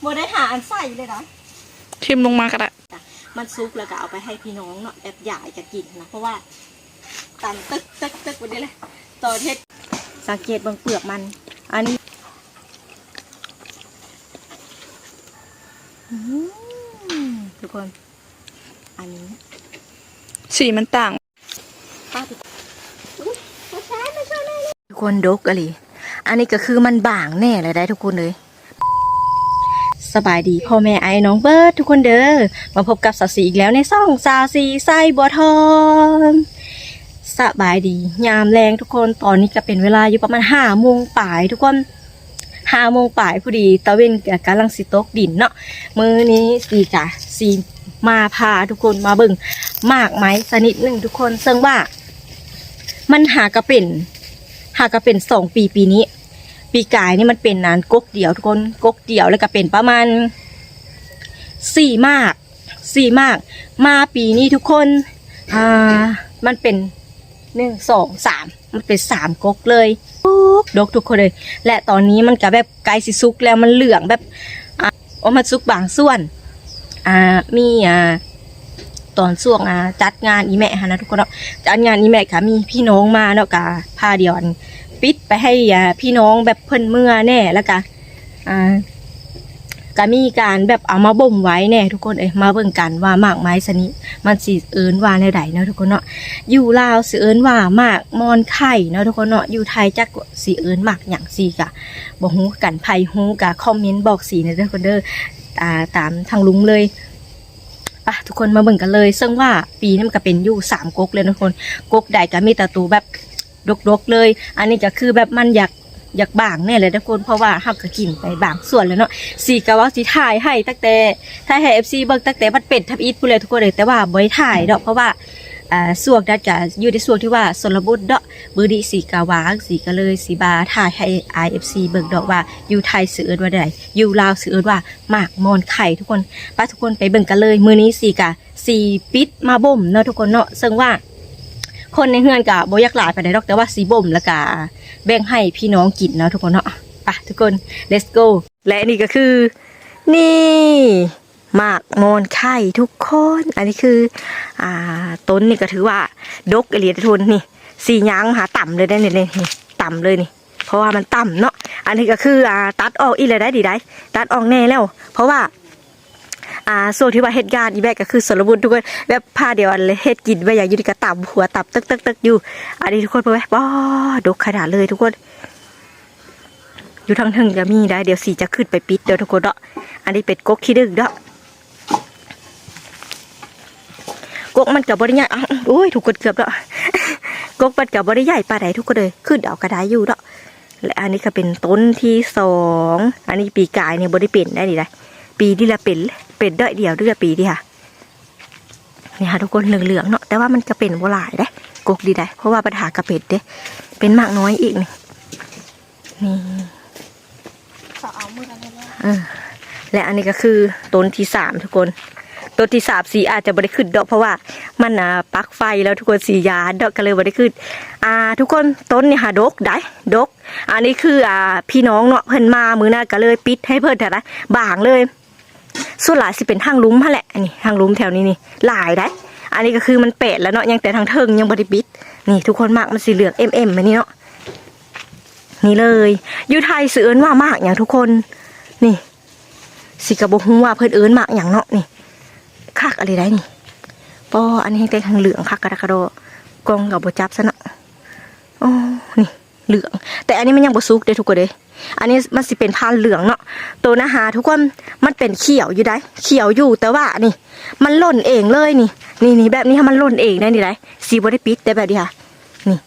โมได้หาอันใส่เลยนะทิมลงมาก็ได้มันซุกแล้วก็เอาไปให้พี่น้องเนาะแบบอยากจะกินนะเพราะว่าตำตึกตึกตึกวันนี้เลยตอนเฮ็ดสังเกตเบางเปลือกมัน อันนี้อืมทุกคน อันนี้ สีมันต่างป้าทุกอุ๊ยมาใช้มาช่วยแม่เลยทุกคนดกอะไรอันนี้ก็คือมันบางแน่เลยได้ทุกคนเลย สบายดีพ่อแม่ไอ้น้องเบิร์ดทุกคนเด้อมาพบกับสาวสีอีกแล้วในซ่องสาวสีไส้บัวทองสบายดียามแรงทุกคนตอนนี้ก็เป็นเวลาอยู่ประมาณห้าโมงป่ายทุกคนห้าโมงป่ายพอดีตะเวนกับกำลังสิตกดินเนาะมือนี้สีกะสีมาพาทุกคนมาเบิ่งมากไหมสนิดหนึ่งทุกคนซึ่งว่า มันหากระเป็นหากระเป็นสองปีปีนี้ ปีกายนี่มันเป็นนานกกเดียวทุกคนกกเดียวแล้วก็เป็นประมาณสี่มากสี่มาก มาปีนี้ทุกคนอ่ามันเป็นหนึ่งสองสามมันเป็นสามกกเลยดกทุกคนเลย และตอนนี้มันก็แบบไกลสิซุกแล้วมันเหลืองแบบอ่าโอ้มันซุกบางส่วน อ่ามีอ่าตอนช่วงอ่าจัดงานอีแม่ฮะนะทุกคนเนาะจัดงานอีแม่ค่ะมีพี่น้องมาเนาะกะพาเดียวน ไปให้พี่น้องแบบเพิ่นเมื่อแน่แล้วก็อ่าก็มีการแบบเอามาบ่มไว้แน่ทุกคนเอ้ยมาเบิ่งกันว่ามากไม้สนิมันสิเอิ้นว่าแนวใดเนาะทุกคนเนาะอยู่ลาวสิเอิ้นว่ามากมอนไข่เนาะทุกคนเนาะอยู่ไทยจักสิเอิ้นมากหยังสิกะบ่ฮู้กันไผฮู้กะคอมเมนต์บอกสีนะทุกคนเด้อ่าตามทางลุงเลยปะทุกคนมาเบิ่งกันเลย ซึ่งว่าปีนี้มันก็เป็นอยู่สามก๊กเลยนะทุกคนก๊กใดก็มีแตะตูแบบ ดกๆเลย อันนี้ก็คือแบบมันอยากอยากบางแน่เลยทุกคนเพราะว่าเฮาก็กินไปบางส่วนแล้วเนาะสีกะว่าสิถ่ายให้ตั้งแต่ถ่ายให้ FC เบิ่งตั้งแต่บัดเป็ดทับอีทพูดเลยทุกคนเลยแต่ว่าบ่ได้ถ่ายดอกเพราะว่าอ่าส่วงดัดก็อยู่ในส่วงที่ว่าสนบุตรเนาะบือดีสีกะวางสีกะเลยสีบาถ่ายให้ IFC เบิ่งดอกว่าอยู่ไทยสื่อเอินว่าใดอยู่ลาวสื่อเอินว่าหมากมอนไข่ทุกคนป้าทุกคนไปเบิ่งกันเลย มือนี้สีกะสีปิดมาบ่มเนาะทุกคนเนาะซึ่งว่า คนในเฮือนกะบ่อยากหลายไปได้ดอกแต่ว่าสีบ่มแล้วกะแบ่งให้พี่น้องกินเนาะทุกคนเนาะไปทุกคน let's go และนี่ก็คือ นี่หมากมอนไข่ทุกคน อันนี้คือ อ่าต้นนี่ก็ถือว่า ดกเอเลียทุนนี่สียางหาต่ำเลยได้เนี่ยนี่นี่ต่ำเลยนี่ เพราะว่ามันต่ำเนาะอันนี้ก็คืออ่าตัดออกอีเลยได้ดีได้ตัดออกแน่แล้ว เพราะว่า อ่าส่วนที่ว่าเฮ็ดงานอีแบกก็คือสรบุญทุกคนแบบผ้าเดียวอันเลยเฮ็ดกินไปอย่างอยู่ในกระตับหัวตับตึกตึกตึกอยู่ อันนี้ทุกคนไปไหมว้าดกขนาดเลยทุกคน อยู่ทางถึงจะมีได้เดี๋ยวสีจะขึ้นไปปิดเดี๋ยวทุกคนเนาะอันนี้เป็นกกขี้ดึกเนาะกกมันกับบริยายอ้าวโอ้ยถูกกดเกือบแล้วกกมันกับบริยายปลาไหนทุกคนเลยขึ้นเอากระไดอยู่เนาะและอันนี้ก็เป็นต้นที่สอง อันนี้ปีกายเนี่ยบริเป็นได้ดีได้ปีที่ละเป็นเป็นเด้อเดียวเดือปีที่ค่ะนี่ค่ะทุกคนเหลืองๆเนาะแต่ว่ามันก็เป็นโบหลายได้กกดีได้เพราะว่าปัญหากระเป็ดเด้เป็นมากน้อยอีกนี่นี่ขอเอามือกันเลยเออและอันนี้ก็คือต้นที่สามทุกคนต้นที่สามสีอาจจะบริขึ้นดอกเพราะว่ามันอะปลั๊กไฟแล้วทุกคนสียาดอกก็เลยบริขึ้นอ่า ทุกคนต้นนี่ค่ะดกได้ดก อันนี้คืออ่าพี่น้องเนาะเพิ่นมามือหน้าก็เลยปิดให้เพิ่นแต่ละบางเลย ส่วนหลายสิเป็นทางลุ้มฮะแหละอันนี้ทางลุ้มแถวนี้นี่หลายได้อันนี้ก็คือมันเป็ดแล้วเนาะยังแต่ทางเทิงยังบริปิดนี่ทุกคนมากมันสีเหลืองเอ็มเอ็มอันนี้เนาะนี่เลยอยูไทยสื่อเอิ้นว่ามากอย่างทุกคน นี่สิกระบอกฮู้ว่าเพิ่นเอิ้นมากอย่างเนาะนี่คักอะไรได้นี่ปออันนี้แต่ทางเหลืองคักกระดกกระโดกองกับบจับซะเนาะอ๋อนี่ เหลือง แต่อันนี้มันยังบ่สุกเด้ทุกคนเด้อันนี้มันสิเป็นพันเหลืองเนาะตัวนะฮะทุกคนมันเป็นเขียวอยู่ได้ เขียวอยู่แต่ว่านี่ มันหล่นเองเลยนี่ นี่นี่แบบนี้ค่ะมันหล่นเองได้นี่ได้สีบได้ปิดแต่แบบนี้ค่ะ นี่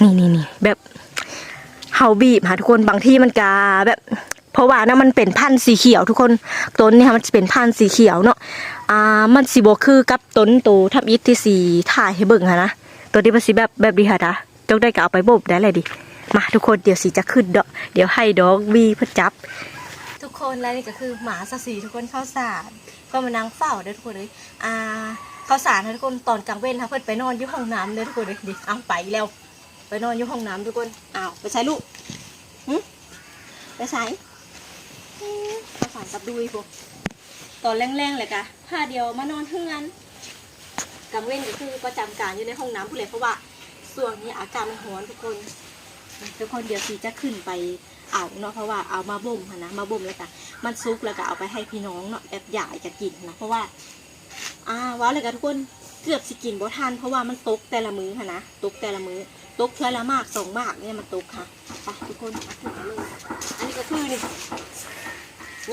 นี่นี่นี่แบบเฮาบีบค่ะทุกคนบางที่มันกาแบบ เพราะว่านะมันเป็นพันธุ์สีเขียวทุกคนต้นนี่ค่ะมันจะเป็นพันธุ์สีเขียวเนาะอ่ามันสีบคือกับต้นตัวทับอิฐที่สีถ่ายให้เบิ่งค่ะนะตัวที่มันสีแบบแบบดีค่ะนะ จงได้ก็เอาไปบ่มได้เลยดิ มาทุกคนเดี๋ยวสีจะขึ้นเดาะเดี๋ยวให้ดอกบีเพื่อจับ ทุกคนและนี่ก็คือหมาสสีทุกคนข้าวสารก็มานั่งเฝ้าเด้อทุกคนเลยอ่าข้าวสารนะทุกคนตอนกลางเว้นค่ะเพื่อนไปนอนอยู่ห้องน้ำเด้อทุกคนเลยดิเอาไปแล้ว ไปนอนอยู่ห้องน้ำทุกคนอ้าวไปใช้ลูกหึไปใช้หึฝันกับดุยพวกตอนแรงๆเลยกะผ้าเดียวมานอนเทือนกลางเว้นก็คือประจำการอยู่ในห้องน้ำผู้เลยเพราะว่า ส่วนนี้อากาศมันร้อนทุกคน ทุกคนเดี๋ยวสีจะขึ้นไปเอาเนาะเพราะว่าเอามาบ่มนะมาบ่มแล้วก็มันซุกแล้วก็เอาไปให้พี่น้องเนาะแบบใหญ่จะกินนะเพราะว่าอ่าว้าวเลยกันทุกคนเกือบสิกินบ่ทันเพราะว่ามันตกแต่ละมื้อค่ะนะตกแต่ละมื้อตกเทื่อละมากสองมากเนี่ยมันตกค่ะไปทุกคนขึ้นมาเลยอันนี้ก็คือนี่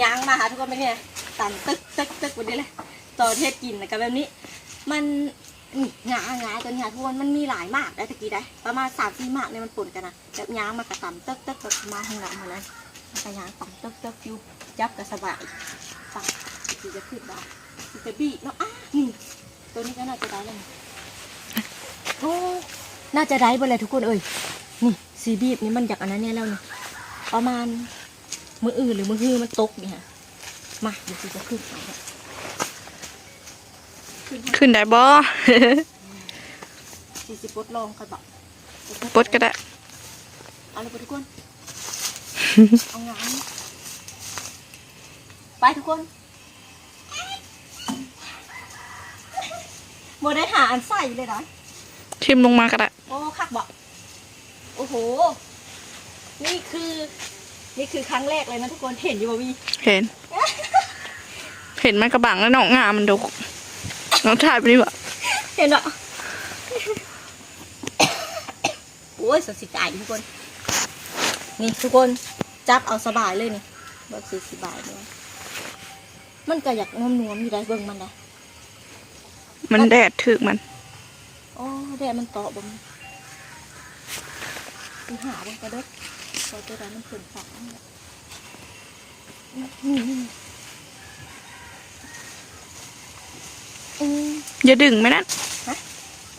ยางมาหาทุกคนไปเนี่ยตันตึกตึกตึกวันนี้เลยต่อเทศกินนะกับแบบนี้ มัน นี่งางาตัวนี้ค่ะทุกคนมันมีหลายมากได้ตะกี้ได้ ประมาณสามสี่มากเนี่ยมันปนกันนะแบบยางมากระต่ำตึกตึกแบบมาข้างหลังมาเลยมันก็ยางต่ำตึกตึกอยู่จับก็สบายปังทีจะขึ้นได้ทีจะบีบเนาะอะนี่ตัวนี้ก็น่าจะได้แล้วโอ้น่าจะได้ไปเลยทุกคนเอ้ยนี่สีบีบนี่มันจากอันนั้นเนี่ยแล้วเนี่ยประมาณมืออื่นหรือมือฮือมันตกเนี่ยมาเดี๋ยวทีจะขึ้นเอาละ ขึ้นให้ขึ้นได้บ่สี่สิบปลดลองค่อยบอกปลดก็ได้เอาเลยไปทุกคน เอางานไปทุกคนโมได้หาอันใส่เลยนะทิมลงมาก็ได้โอ้คักบอกโอ้โห นี่คือ นี่คือครั้งแรกเลยนะทุกคน เห็นอยู่บ่มีเห็น เห็นมันกระบังแล้วน้องงามมันดก น้องถ่ายไปดิวะเห็นเหรอโอ้ยสดสิไก่ทุกคน นี่ทุกคนจับเอาสบายเลยนี่แบบสีสบายเลยมันก็อยากนวมนวมๆอยู่ได้เบิ่งมันได้มันแดดถึกมันโอ้แดดมันเกาะบ่มไปหาบังกระเดกพอตัวนั้นมันขึ้นฝังนี่ อืมอย่าดึงไหมนั่น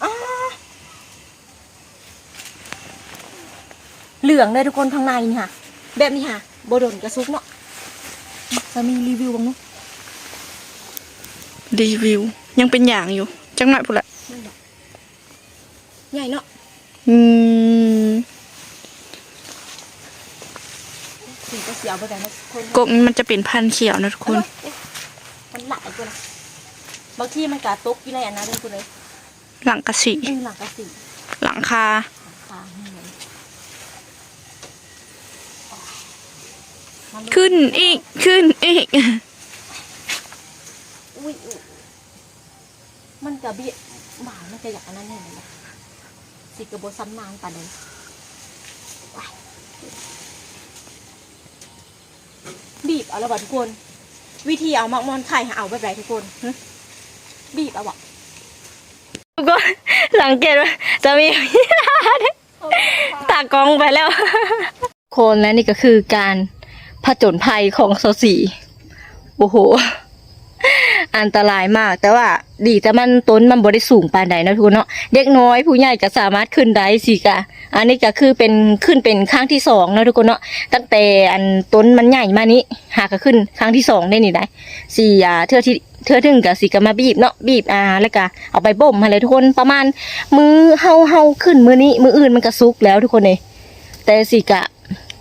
อ่าเหลืองเลยทุกคนข้างในนี่ค่ะ แบบนี้ค่ะโบโดนกระซุกเนาะจะมีรีวิวบ้างเนาะรีวิว ยังเป็นอย่างอยู่ จังหน่อยพุ่นละนั่นแหละใหญ่เนาะอืมสีก็เสียวไปแต่นะทุกคนกบมันจะเป็นพันธุ์เขียวนะทุกคนเอ๊ะมันหลายคนนะ บางที่มันกะตกอยู่ในอันนั้นเลยคุณเลยหลังกระสีอืมหลังกระสีหลังคาขาเหมือนมันขึ้นอีก ขึ้นอีกอุ้ยอุ๊ยมันกระเบี้ยหมามันจะอยากอันนั้นเห็นไหมสิกระโบซ้ำนางปานเลยว้ายบีบเอาและบ่ทุกคน วิธีเอามักมอนไข่หาเอาแบบไรทุกคนหึ บีบเอาบ่ทุกคนสังเกตว่าจะมี ตากล้องไปแล้วโคนและนี่ก็คือการผจญภัยของโซสีโอ้โห อันตรายมาก แต่ว่า ดีแต่มันต้นมันบริสูงปานใดนะทุกคนเนาะเด็กน้อยผู้ใหญ่ก็สามารถขึ้นได้สิกะ อันนี้ก็คือเป็นขึ้นเป็นครั้งที่สองนะทุกคนเนาะตั้งแต่อันต้นมันใหญ่มานี้หาก็ขึ้นครั้งที่สองได้นี่ได้สี่อ่าเทื่อที่ เทื่อถึงกับสีก็มาบีบเนาะบีบอ่าแล้วก็เอาไปบ่มมาเลยทุกคนประมาณ มือเฮาเฮาขึ้นมือนี้ มืออื่นมันก็สุกแล้วทุกคนเลยแต่สิกะ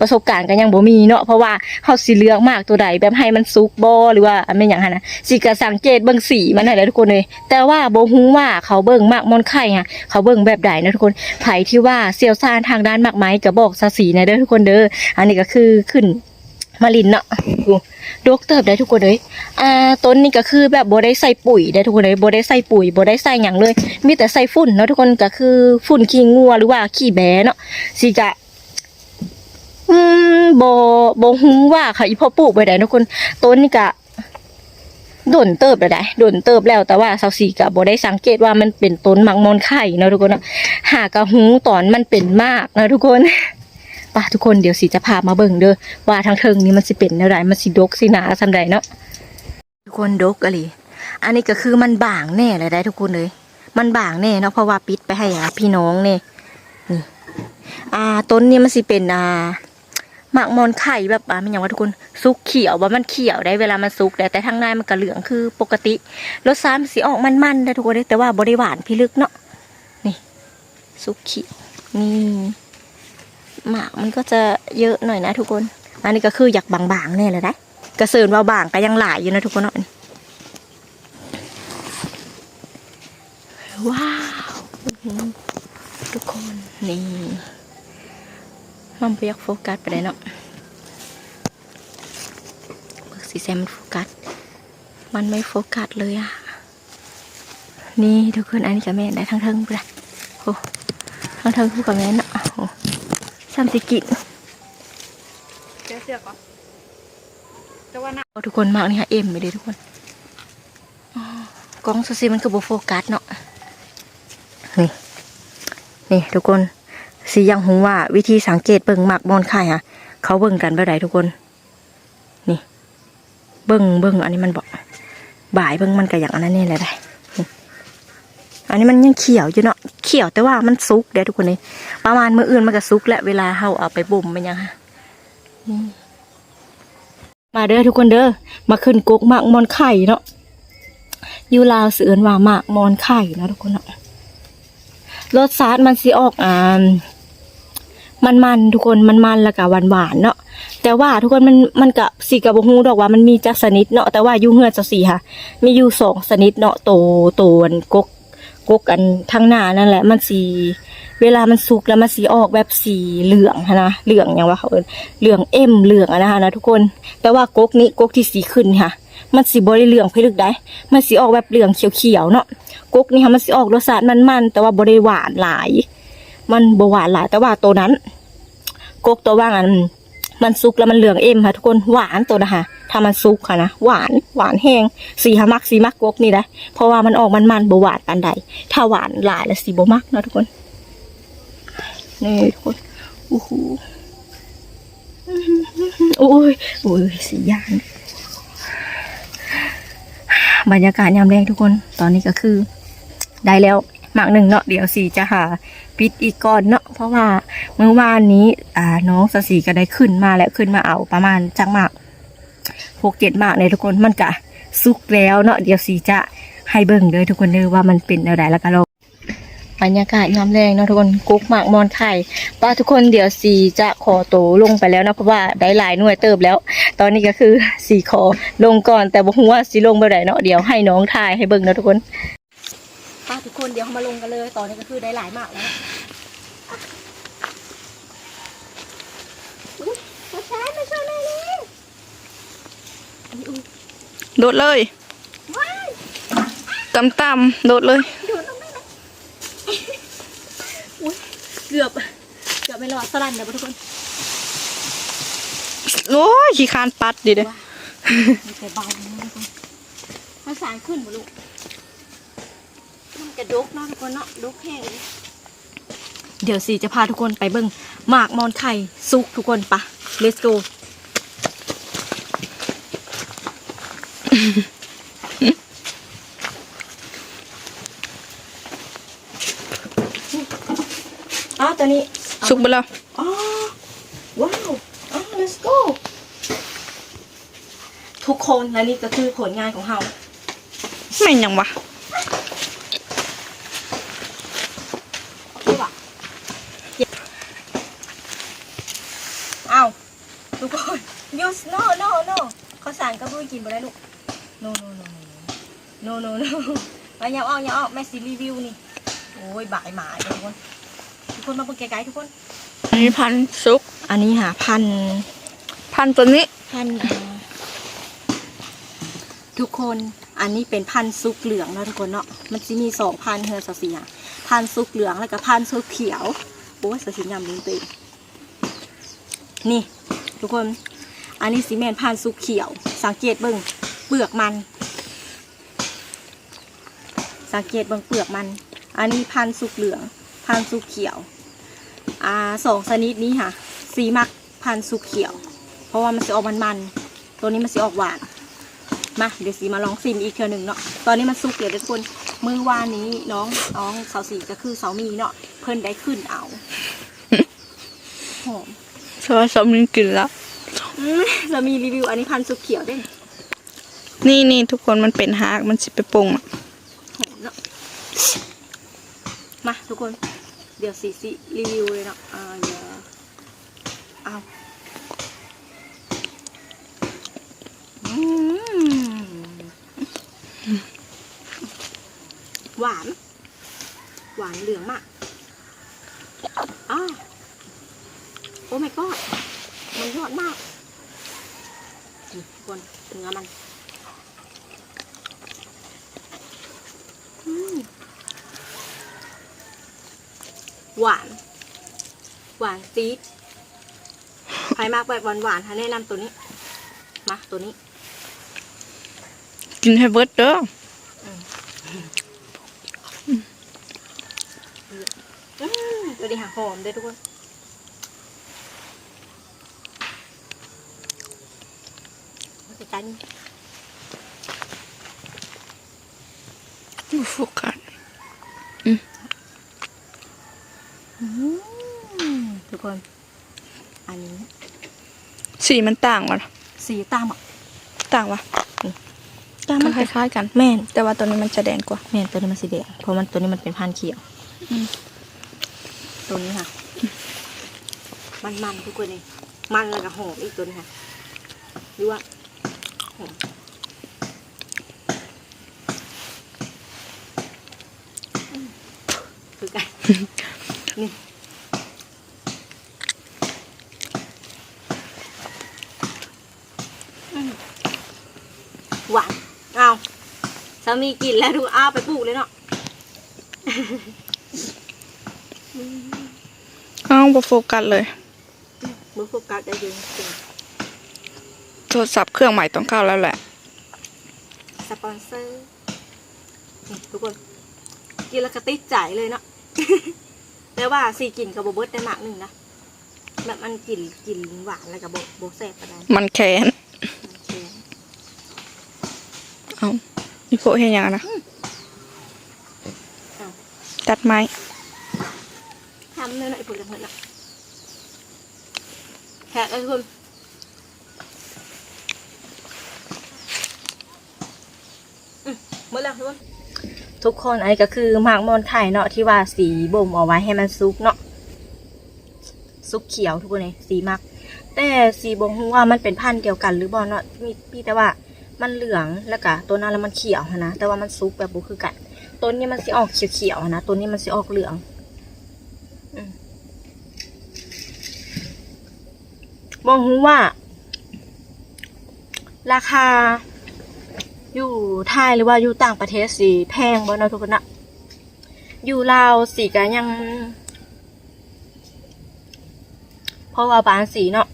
ประสบการณ์ก็ยังบ่มีเนาะเพราะว่าเฮาสิเลือกมากตัวใดแบบให้มันสุกบ่หรือว่าอันเป็นหยังหั่นนะสิกะสังเกตเบิ่งสีมันนั่นแหละทุกคนเลย แต่ว่าบ่ฮู้ว่าเขาเบิ่งมากมอนไข่ฮะเขาเบิ่งแบบใดนะทุกคนไผที่ว่าเซียวซานทางด้านมากไม้ก็บอกซะสีนะเด้อทุกคนเด้ออันนี้ก็คือขึ้น มาลินเนาะดูดกเติบได้ทุกคนเลยอ่าต้นนี้ก็คือแบบบ่ได้ใส่ปุ๋ยได้ทุกคนเลยบ่ได้ใส่ปุ๋ยบ่ได้ใส่หยังเลย มีแต่ใส่ฝุ่นเนาะทุกคนก็คือฝุ่นขี้งัวหรือว่าขี้แบะเนาะสิกะอืมโบโบฮู้ว่าค่ะอีพ่อปลูกไปได้ทุกคนต้นนี่กะโดนเติบแล้วได้โดนเติบแล้วแต่ว่าสาวสีกะโบได้สังเกตว่ามันเป็นต้นมักมอนไข่เนาะทุกคนเนาะหากะฮู้ตอนมันเป็นมากนะทุกคน ป่ะทุกคนเดี๋ยวสีจะพามาเบิ่งเด้อว่าทางเทิงนี้มันสิเป็นแนวใดมันสิดกสิหนาซำใดเนาะทุกคนดกอะลีอันนี้ก็คือมันบางแน่เลยได้ทุกคนเลย มันบางแน่เนาะเพราะว่าปิดไปให้อะพี่น้องเนี่ยนี่อ่าต้นนี้มันสิเป็นอ่าหมากมอนไข่แบบอ่ามันอย่างว่าทุกคนซุกเขียวว่ามันเขียวได้เวลามันซุกได้แต่ทางในมันก็เหลืองคือปกติรสชาติสีออกมันๆได้ทุกคนเด้แต่ว่าบริหวานพิลึกเนาะนี่ซุกเขียวนี่ หมากมันก็จะเยอะหน่อยนะทุกคน อันนี้ก็คืออยากบางๆแน่เลยนะกระเซินว่าบางก็ยังหลายอยู่นะทุกคนเนาะว้าวทุกคนนี่มันเปียกโฟกัสไปเลยเนาะเบิกสีแซมมันโฟกัส มันไม่โฟกัสเลยอะนี่ทุกคนอันนี้กับแม่ได้ทั้งเทิงไปเลยโอ้ทั้งเทิงคู่กับแม่เนาะ โอ้ซ้ำสิกินเสื้อเสื้อก่อนแต่ว่าหน้าเอาทุกคนมากนี่ค่ะเอ็มไปเลยทุกคนอ๋อกล้องซูซีมันคือโบโฟกัสเนาะนี่นี่ทุกคนสียังหูว่า วิธีสังเกตเบิ่งหมักมอนไข่ค่ะ เขาเบิ่งกันแบบไหนทุกคน นี่ เบิ่งเบิ่งอันนี้มันบอกบ่ายเบิ่งมันก็อย่างอันนั้นนี่แหละได้นี่ อันนี้มันยังเขียวอยู่เนาะเขียวแต่ว่ามันซุกเด้อทุกคนนี่ประมาณมื้ออื่นมันก็ซุกแหละเวลาเฮาเอาไปบ่มมันยังฮะนี่มาเด้อทุกคนเด้อมาขึ้นกกหมากมอนไข่เนาะอยูลาวเสือนว่าหมากมอนไข่เนาะทุกคนเนาะรสชาติมันสิออกอ่ามันมันทุกคนมันมันแล้วก็หวานหวานเนาะแต่ว่าทุกคนมันมันกับสีกับบฮูดอกว่ามันมีจักสนิดเนาะแต่ว่ายู่เฮือนจ้าสีค่ะ มีอยู่สองสนิดเนาะโตโตนกก กกอันทางหน้านั่นแหละ มันสีเวลามันสุกแล้วมันสีออกแบบสีเหลืองนะเหลืองอย่างว่าเขาเอิ้นเหลืองเอ็มเหลืองอะนะคะนะทุกคน แต่ว่ากกนี้กกที่สีขึ้นค่ะ มันสีบริเหลืองเพื่อลึกได้ มันสีออกแบบเหลืองเขียวๆเนาะกกนี่ค่ะมันสีออกรสชาติมันๆแต่ว่าบริหวานหลาย มันบหวานหลายแต่ว่าตัวนั้น กกตัวว่างอัน มันสุกแล้วมันเหลืองเอ็มค่ะทุกคนหวานตัวนะคะถ้ามันสุกค่ะนะหวานหวานแห้งสีหามักสีมักกกนี่นะเพราะว่ามันออกมันมันบหวานกันใด ถ้าหวานหลายแล้วสีบมักนะทุกคนนี่ทุกคนโอ้โหโอ้ยโอ้ยสีย่านบรรยากาศยามแรงทุกคน ตอนนี้ก็คือ ได้แล้ว หมากหนึ่งเนาะเดี๋ยวสีจะหาปิดอีกก่อนเนาะเพราะว่าเมื่อวานนี้อ่าน้องสสีก็ได้ขึ้นมาแล้วขึ้นมาเอาประมาณจังหมากหกเจ็ดหมากเลยทุกคนมันกะสุกแล้วเนาะเดี๋ยวสีจะให้เบิ่งเลยทุกคนเด้อว่ามันเป็นอะไรแล้วก็ลงบรรยากาศยามแรงเนาะทุกคนกุ๊กหมากมอนไข่ป้าทุกคนเดี๋ยวสีจะขอโตลงไปแล้วนะเพราะว่าได้หลายหน่วยเติบแล้ว ตอนนี้ก็คือสีขอลงก่อนแต่บอกว่าสีลงไปไหนเนาะเดี๋ยวให้น้องถ่ายให้เบิ่งเนาะทุกคน ป้าทุกคนเดี๋ยวมาลงกันเลยตอนนี้ก็คือได้หลายมากแล้วอุ๊ยมาใช้มาช่วยหน่อยเลยอันนี้อุ้ยโดดเลยว้ายตำตำๆโดดเลยโดนลงไปเลยอุ้ยเกือบ เกือบไม่รอดสลันเดี๋ยวทุกคน โอ้ยขี้คานปัดดิเด้อมีแต่เบานะทุกคนภาษาขึ้นบ่ลูกมัน กระดกเนาะทุกคนเนาะดกแห้งเลยเดี๋ยวสีจะพาทุกคนไปเบิ่งหมากมอนไข่ซุกทุกคนปะ let's go อ้าวตัวนี้สุกไปแล้วอ๋อว้าวอ๋อ let's go ทุกคนและนี่ก็คือผลงานของเราแม่นยังวะดีป่ะอ้าวทุกคน use no no no ข้าวสารก็เพิ่งกินไปแล้วลูก no no no no no no no มาอย่าออกอย่าออกแม่สิรีวิวนี่ โอ้ยบ่ายหมาทุกคน ทุกคนมาเบิ่งไกลๆทุกคน อันนี้พันธุ์สุก อันนี้หาพัน พันธุ์ตัวนี้ พันธุ์อ่าทุกคนอันนี้เป็นพันธุ์ซุกเหลืองนะทุกคนเนาะ มันจะมีสองพันธุ์เฮอร์สเสียพันธุ์ซุกเหลืองแล้วก็พันธุ์ซุกเขียว โอ้ยสสียำลิ้นตัวเองนี่ ทุกคน อันนี้สีแมนพันธุ์ซุกเขียว สังเกตเบิ่งเปลือกมัน สังเกตเบิ่งเปลือกมัน อันนี้พันธุ์ซุกเหลืองพันธุ์ซุกเขียวอ่าสองชนิดนี้ค่ะ สีมักพันธุ์ซุกเขียว เพราะว่ามันจะออกมันๆตัวนี้มันจะออกหวานมาเดี๋ยวสีมาลองซิมอีกเทื่อหนึ่งเนาะตอนนี้มันสุกเดี๋ยวทุกคนมือวานนี้น้องน้องสาวสีก็คือสาวมีเนาะเพิ่นได้ขึ้นเอาหอมชอบชอบมีกลิ่นแล้วอืม เรามีรีวิวอันนี้พันสุกเขียวด้วยนี่นี่ทุกคนมันเป็นฮากมันสิไปปรุงมาทุกคน เดี๋ยวสีสีรีวิวเลยเนาะอ่าเอาหวาน หวานเหลืองมากอ้าโอ้ my god มันยอดมาก คนเนื้อมันอืมหวาน หวานซีดใครมากแบบหวานๆฮะแนะนำตัวนี้ มาตัวนี้ กินให้เบิดเด้ออืมตัวนี้หาหอมด้วยทุกคนมาสิ กันดูโฟกัสอืมทุกคน อันนี้ สีมันต่างวะสีตามอะต่างวะตามมัมันนคล้ายๆกันแม่น แต่ว่าตัวนี้มันจะแดงกว่าแม่นตัวนี้มันสีแดงเพราะมันตัวนี้มันเป็นพันธุ์เขียวอืมตัวนี้ค่ะ มันมันๆทุกคนเลยมันแล้วก็หอมอีกตัวนี้ค่ะดูว่า หอมอืมคือกันนี่หวานเอาสามีกินแล้วดูอ้าวไปปลูกเลยเนาะอ้าวบ่โฟกัสเลยมือโฟกัสได้เยอะจริง โทรศัพท์เครื่องใหม่ต้องเข้าแล้วแหละ สปอนเซอร์นี่ทุกคนกินแล้วก็ติดใจเลยเนาะ แต่ว่าสีกลิ่นกับโบเบิร์ตได้มากหนึ่งนะแบบมันกลิ่นกลิ่นหวานแล้วกับโบโบแซ่บก็ได้มันแข็งมันเค็มเอาอีโพเห็นยังอะนะอ้าวตัดไม้ทำเนื้อหน่อยผลละเมิดละแขกเลยทุกคนอืมหมด แล้วทุกคนทุกคนอันนี้ก็คือหมากมอนไข่เนาะที่ว่าสีบ่มเอาไว้ให้มันซุกเนาะซุกเขียวทุกคนเลยสีมัก แต่สีบ่งหูว่ามันเป็นพันธุ์เดียวกันหรือบ่เนาะมีพี่แต่ว่ามันเหลืองแล้วก็ตัวนั้นแล้วมันเขียวนะแต่ว่ามันซุกแบบบ่คือกันต้นนี้มันสิออกเขียวๆนะต้นนี้มันสิออกเหลืองอมบ่ฮู้ว่า ราคา อยู่ไทยหรือว่าอยู่ต่างประเทศสีแพงบ่เนาะทุกคนนะอยู่ลาวสีก็ยัง เพราะว่าบานสีเนาะ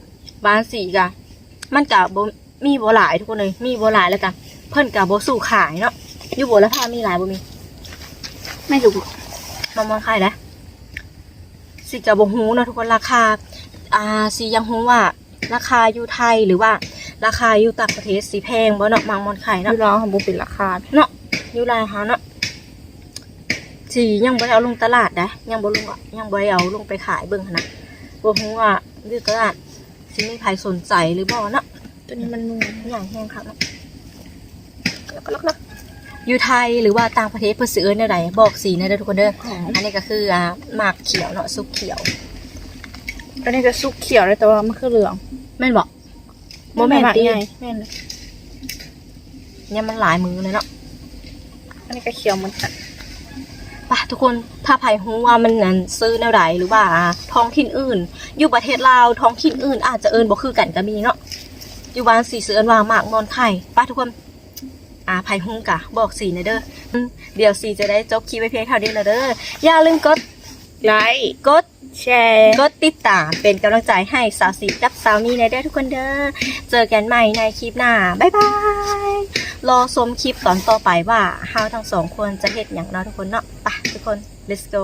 บานสีกะมันกะบ่มีบ่หลายทุกคนเลยมีบ่หลายแล้วกันเพิ่นกะบ่สู่ขายเนาะอยู่บ่ละพามีหลายบ่มีไม่รู้มามองขายนะสีกะบ่ฮู้เนาะทุกคนราคา อ่าสียังฮู้ว่า ราคาอยู่ไทยหรือว่า ราคาอยู่ต่างประเทศสีแพงบ่เนาะมางมอนไข่ดูเนาะแล้วเขาบุเป็นราคาเนาะอยู่ลายเฮาเนาะสียังบ่ได้เอาลงตลาดนะยังบ่ลงอะยังบ่ได้เอาลงไปขายเบิ่งหั้นนะบ่ฮู้ว่าอยู่ตลาดสิมีใครสนใจหรือบ่เนาะตัวนี้มันนูนอย่างแห้งครับเนาะอยู่ไทยหรือว่าต่างประเทศเพิ่นสิเอิ้นแนวใดบอกสีแนะเด้อทุกคนเด้ออันนี้ก็คืออ่าหมากเขียวเนาะซุกเขียวตัวนี้จะสุกเขียวเลยแต่ว่ามันคือเหลืองแม่นบ่ บ่แม่นมากติไงแม่นเลยเนี่ยมันหลายมือเลยเนาะอันนี้ก็เขียวเหมือนกันป่ะทุกคนถ้าไผฮู้ว่ามันนั้นซื้อแนวใดหรือว่าท้องถิ่นอื่น อยู่ประเทศลาวท้องถิ่นอื่น อาจจะเอิ้นบ่คือกันก็มีเนาะอยู่บ้านสีเสือเอิ้นว่าหมากมอนไข่ป่ะทุกคนอ่าไผฮู้กะบอกสีหน่อยเด้ออืมเดี๋ยวสีจะได้จบคลิปไว้เพียงเท่านี้แล้วเด้ออย่าลืมกดไลค์กด แชร์กดติดตามเป็นกำลังใจให้สาวสีกับสาวมีในเด้อทุกคนเด้อเจอกันใหม่ในคลิปหน้า บ๊ายบาย รอชมคลิปตอนต่อไปว่าเฮาทั้งสองคนจะเฮ็ดอย่างเนาะทุกคนเนาะไปทุกคน let's go